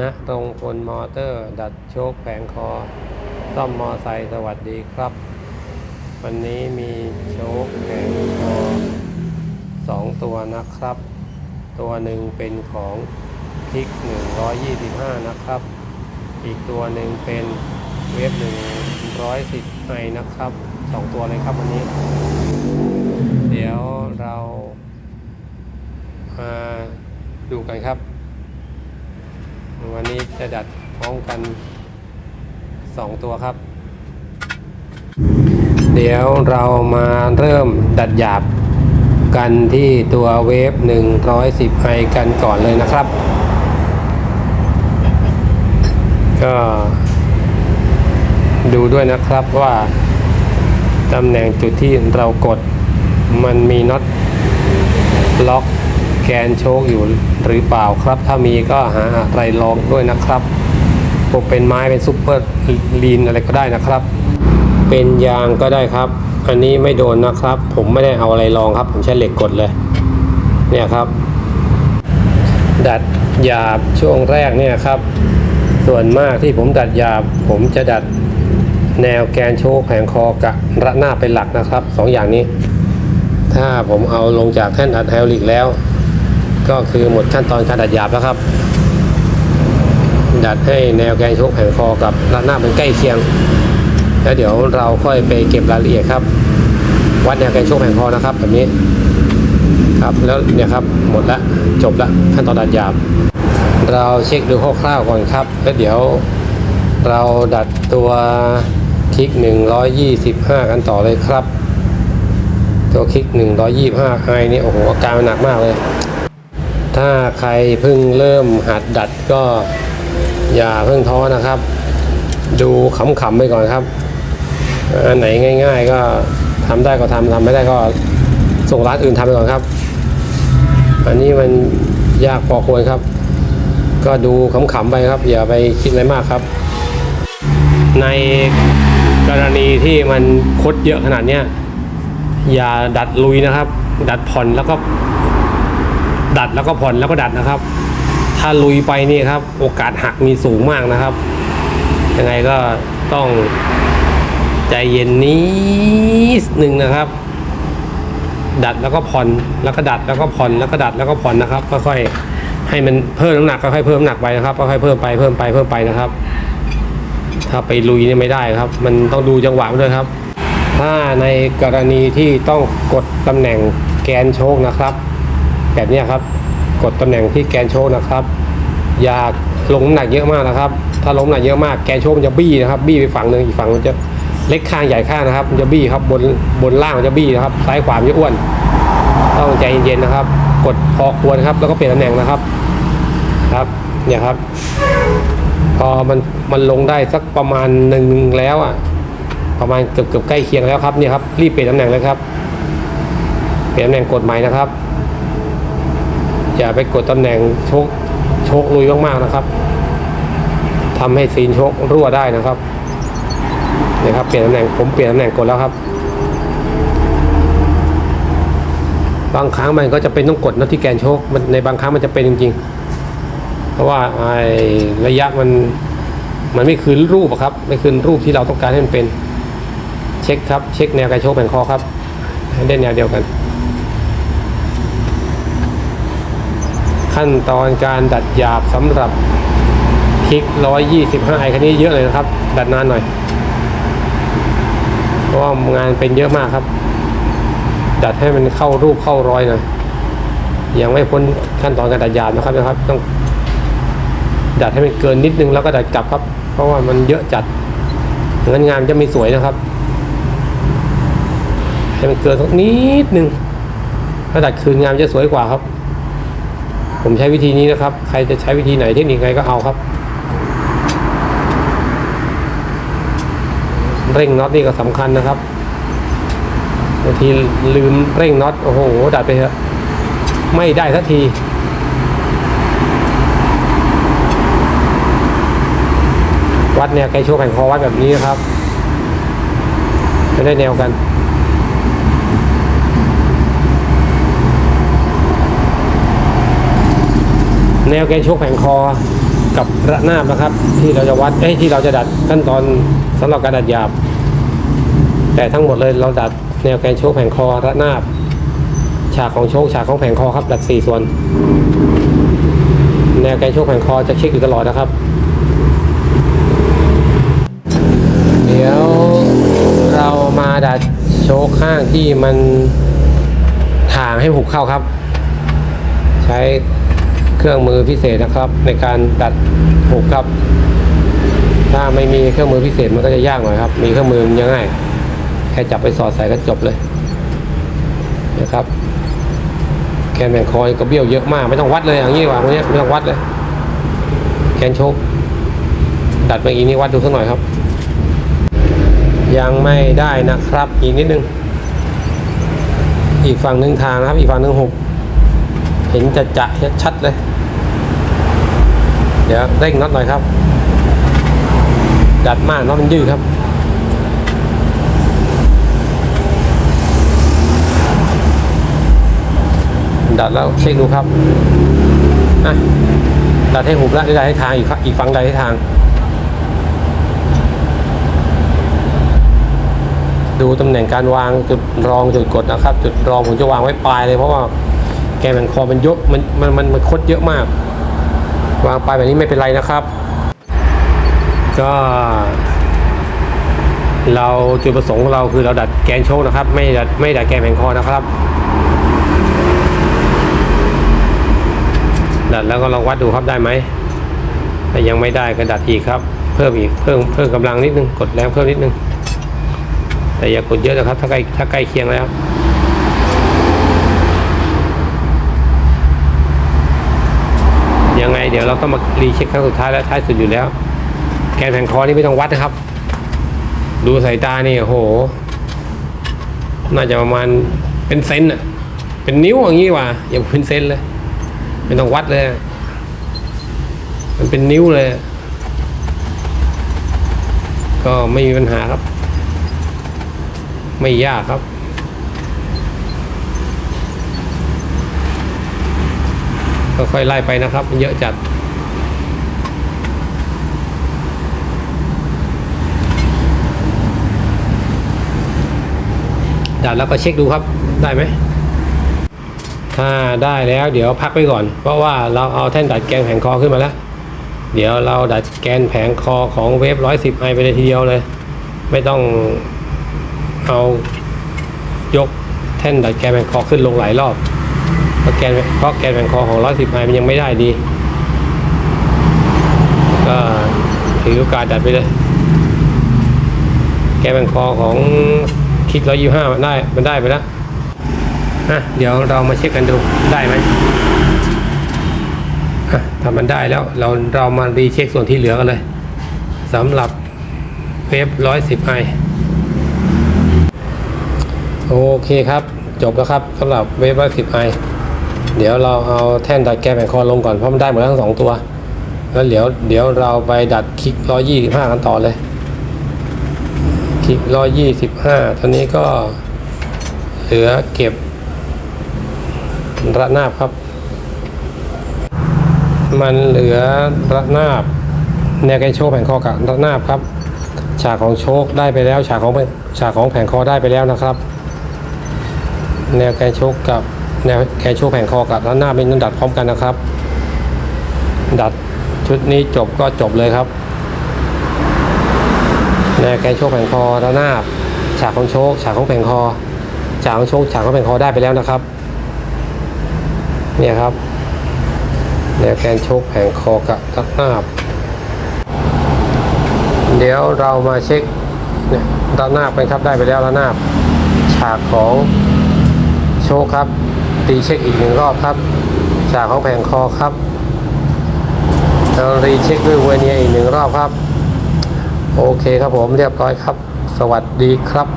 นะตรงพลมอเตอร์ ดัดโชคแผงคอ ซ่อมมอไซค์สวัสดีครับ วันนี้มีโชคแผงคอสองตัวนะครับ ตัวหนึ่งเป็นของคลิก 125 นะครับ อีกตัวหนึ่งเป็นเวฟ110ไอนะครับสองตัวเลยครับวันนี้ เดี๋ยวเรามาดูกันครับ วันนี้จะดัดพร้อมกัน 2 ตัวครับ เดี๋ยวเรามาเริ่มดัดหยาบกันที่ตัวเวฟ 110ไอกันก่อนเลยนะครับ ก็ดูด้วยนะครับว่าตำแหน่งจุดที่เรากดมันมีน็อตล็อก แกนโชคอยู่หรือเปล่าครับ ถ้ามีก็หาอะไรลองด้วยนะครับพวกเป็นไม้เป็นซุปเปอร์ลีนอะไรก็ได้นะครับ เป็นยางก็ได้ครับ อันนี้ไม่โดนนะครับ ผมไม่ได้เอาอะไรลองครับ ผมใช้เหล็กกดเลย เนี่ยครับ ดัดหยาบช่วงแรกเนี่ยครับ ส่วนมากที่ผมดัดหยาบ ผมจะดัดแนวแกนโชคแผงคอกับระหน้าเป็นหลักนะครับสองอย่างนี้ ถ้าผมเอาลงจากแท่นอัดไฮดรอลิกแล้ว ก็คือหมดขั้นตอนการดัดหยาบแล้วครับ ดัดให้แนวแกนโชคแผงคอกับระนาบมันใกล้เคียง แล้วเดี๋ยวเราค่อยไปเก็บรายละเอียดครับ วัดแนวแกนโชคแผงคอนะครับ แบบนี้ครับแล้วเนี่ยครับหมดละจบละขั้นตอนดัดหยาบ เราเช็คดูคร่าวๆก่อนครับ แล้วเดี๋ยวเราดัดตัวคลิก 125 กันต่อเลยครับ ตัวคลิก 125ไอนี่โอ้โหอาการมันหนักมากเลย ถ้าใครเพิ่งเริ่มหัดดัดก็อย่าเพิ่งท้อนะครับ ดูขำๆไปก่อนครับอันไหนง่าย ๆ ก็ทำได้ก็ทำทำไม่ได้ก็ส่งร้านอื่นทำไปก่อนครับ อันนี้มันยากพอควรครับ ก็ดูขำๆไปครับ อย่าไปคิดอะไรมากครับ ในกรณีที่มันคดเยอะขนาดเนี้ยอย่าดัดลุยนะครับ ดัดผ่อนแล้วก็ ดัดแล้วก็ผ่อนแล้วก็ดัดนะครับ ถ้าลุยไปนี่ครับ โอกาสหักมีสูงมากนะครับ ยังไงก็ต้องใจเย็นนิดหนึ่งนะครับ ดัดแล้วก็ผ่อนแล้วก็ดัดแล้วก็ผ่อนแล้วก็ดัดแล้วก็ผ่อนนะครับค่อยๆให้มันเพิ่มน้ำหนักค่อยๆเพิ่มน้ำหนักไปนะครับค่อยๆเพิ่มไปเพิ่มไปเพิ่มไปนะครับ ถ้าไปลุยนี่ไม่ได้ครับ มันต้องดูจังหวะด้วยครับ ถ้าในกรณีที่ต้องกดตำแหน่งแกนโชคนะครับ แบบนี้ครับ กดตำแหน่งที่แกนโชคนะครับ อย่าลงน้ำหนักเยอะมากนะครับ ถ้าลงน้ำหนักเยอะมากแกนโชคมันจะบี้นะครับ บี้ไปฝั่งหนึ่งอีกฝั่งมันจะเล็กข้างใหญ่ข้างนะครับ มันจะบี้ครับบนบนล่างมันจะบี้นะครับซ้ายขวามันจะอ้วน ต้องใจเย็นๆนะครับ กดพอควรครับ แล้วก็เปลี่ยนตำแหน่งนะครับครับเนี่ยครับ พอมันมันลงได้สักประมาณหนึ่งแล้วอะประมาณเกือบเกือบใกล้เคียงแล้วครับเนี่ยครับรีบเปลี่ยนตำแหน่งเลยครับ เปลี่ยนตำแหน่งกดใหม่นะครับ อย่าไปกดตำแหน่งโชกโชกลุยมากๆนะครับทำให้ซีนโชกรั่วได้นะครับเนี่ยครับ เปลี่ยนตำแหน่งผมเปลี่ยนตำแหน่งกดแล้วครับบางครั้งมันก็จะเป็นต้องกดน็อตที่แกนโชคมันในบางครั้งมันจะเป็นจริงๆ เพราะว่าไอ้ระยะมันมันไม่คืนรูปอะครับ ไม่คืนรูปที่เราต้องการให้มันเป็น เช็คครับ เช็คแนวการโชคแผ่นคอครับให้ได้แนวเดียวกัน ขั้นตอนการดัดหยาบสำหรับคลิก 125ไอคันนี้เยอะเลยนะครับ ดัดนานหน่อย เพราะว่างานเป็นเยอะมากครับ ดัดให้มันเข้ารูปเข้ารอยหน่อยยังไม่พ้นขั้นตอนการดัดหยาบนะครับนะครับ ต้องดัดให้มันเกินนิดนึงแล้วก็ดัดกลับครับ เพราะว่ามันเยอะจัดงั้นงานจะไม่สวยนะครับให้มันเกินสักนิดนึงถ้าดัดคืนงานมันจะสวยกว่าครับ ผมใช้วิธีนี้นะครับ ใครจะใช้วิธีไหนเทคนิคไงก็เอาครับ เร่งน็อตนี่ก็สำคัญนะครับบางทีลืมเร่งน็อตโอ้โห ดัดไปเถอะไม่ได้สักทีวัดแนวไกลโชว์แผ่งคอวัดแบบนี้นะครับไม่ได้แนวกัน แนวแกนโชกแผงคอกับระนาบนะครับ ที่เราจะวัดเอ้ที่เราจะดัดขั้นตอนสำหรับการดัดหยาบ แต่ทั้งหมดเลยเราดัดแนวแกนโชคแผงคอระนาบ ฉากของโชคฉากของแผงคอครับ ดัดสี่ส่วน แนวแกนโชคแผงคอจะเช็คอยู่ตลอดนะครับ เดี๋ยวเรามาดัดโชคข้างที่มันทางให้หุบเข้าครับ ใช้ เครื่องมือพิเศษนะครับ ในการดัดหุบครับ ถ้าไม่มีเครื่องมือพิเศษมันก็จะยากหน่อยครับ มีเครื่องมือมันยังง่ายแค่จับไปสอดใส่ก็จบเลยนะครับแกนแบ่งคอยก็เบี้ยวเยอะมากไม่ต้องวัดเลยอย่างนี้ว่าวันนี้ไม่ต้องวัดเลยแกนโชคดัดไปอีกนี่วัดดูสักหน่อยครับ ยังไม่ได้นะครับ อีกนิดนึง อีกฝั่งหนึ่งทางนะครับ อีกฝั่งหนึ่งหกเห็นจะจะชัดเลย ดี๋ยวเร่งน็อตหน่อยครับ ดัดมากน็อตมันยืดครับดัดแล้วเช็คดูครับอะดัดให้หุบแล้วดัดให้ทางอีกอีกฝั่งดัดให้ทาง ดูตำแหน่งการวางจุดรองจุดกดนะครับ จุดรองผมจะวางไว้ปลายเลยเพราะว่าแกนแบ่งคอมันเยอะมันมันมันคดเยอะมาก วางไปแบบนี้ไม่เป็นไรนะครับ ก็ เราจุดประสงค์ของเราคือเราดัดแกนโชคนะครับ ไม่ดัดไม่ดัดแกนแบ่งคอนะครับ ดัดแล้วก็ลองวัดดูครับได้ไหมถ้ายังไม่ได้ก็ดัดอีกครับ เพิ่มอีกเพิ่มเพิ่มกำลังนิดนึงกดแรงเพิ่มนิดนึงแต่อย่ากดเยอะนะครับ ถ้าใกล้ถ้าใกล้เคียงแล้ว ยังไงเดี๋ยวเราต้องมารีเช็คครั้งสุดท้ายและท้ายสุดอยู่แล้ว แกนแผงคอนี่ไม่ต้องวัดนะครับ ดูสายตานี่โอ้โหน่าจะประมาณเป็นเซนอะเป็นนิ้วอย่างนี้ว่าอย่าเป็นเซนเลยไม่ต้องวัดเลย มันเป็นนิ้วเลย ก็ไม่มีปัญหาครับ ไม่ยากครับค่อยๆไล่ไปนะครับ เยอะจัด ดัดแล้วก็เช็คดูครับได้ไหมถ้าได้แล้วเดี๋ยวพักไว้ก่อน เพราะว่าเราเอาแท่นดัดแกนแผงคอขึ้นมาแล้ว เดี๋ยวเราดัดแกนแผงคอของเวฟร้อยสิบไอไปเลยทีเดียวเลย ไม่ต้องเอายกแท่นดัดแกนแผงคอขึ้นลงหลายรอบเพราะแกนเพราะแกนแผงคอของร้อยสิบไอมันยังไม่ได้ดี ก็ถือโอกาสดัดไปเลย แกนแผงคอของ คิดร้อยยี่ห้ามันได้มันได้ไปแล้วอะเดี๋ยวเรามาเช็คกันดูได้ไหมอะถ้ามันได้แล้วเราเรามารีเช็คส่วนที่เหลือกันเลยสำหรับเวฟร้อยสิบไอโอเคครับ จบแล้วครับสำหรับเวฟร้อยสิบไอเดี๋ยวเราเอาแท่นดัดแก้แผงคอลงก่อนเพราะมันได้หมดทั้งสองตัว แล้วเดี๋ยวเดี๋ยวเราไปดัดคลิกร้อยยี่สิบห้ากันต่อเลย คลิกร้อยยี่สิบห้าตอนนี้ก็เหลือเก็บระนาบครับ มันเหลือระนาบแนวแกนโชคแผงคอกับระนาบครับ ฉากของโชคได้ไปแล้ว ฉากของฉากของแผงคอได้ไปแล้วนะครับ แนวแกนโชคกับแนวแกนโชคแผงคอกับระนาบเป็นต้องดัดพร้อมกันนะครับ ดัดชุดนี้จบก็จบเลยครับ แกนโชคแผงคอระนาบฉากของโชคฉากของแผงคอฉากของโชคฉากของแผงคอได้ไปแล้วนะครับ เนี่ยครับแนวแกนโชคแผงคอกับระนาบ เดี๋ยวเรามาเช็คเนี่ยระนาบกันครับได้ไปแล้วระนาบ ฉากของโชคครับ ตีเช็คอีกหนึ่งรอบครับ ฉากของแผงคอครับเรารีเช็คด้วยเวเนียอีกหนึ่งรอบครับ โอเคครับผมเรียบร้อยครับ สวัสดีครับ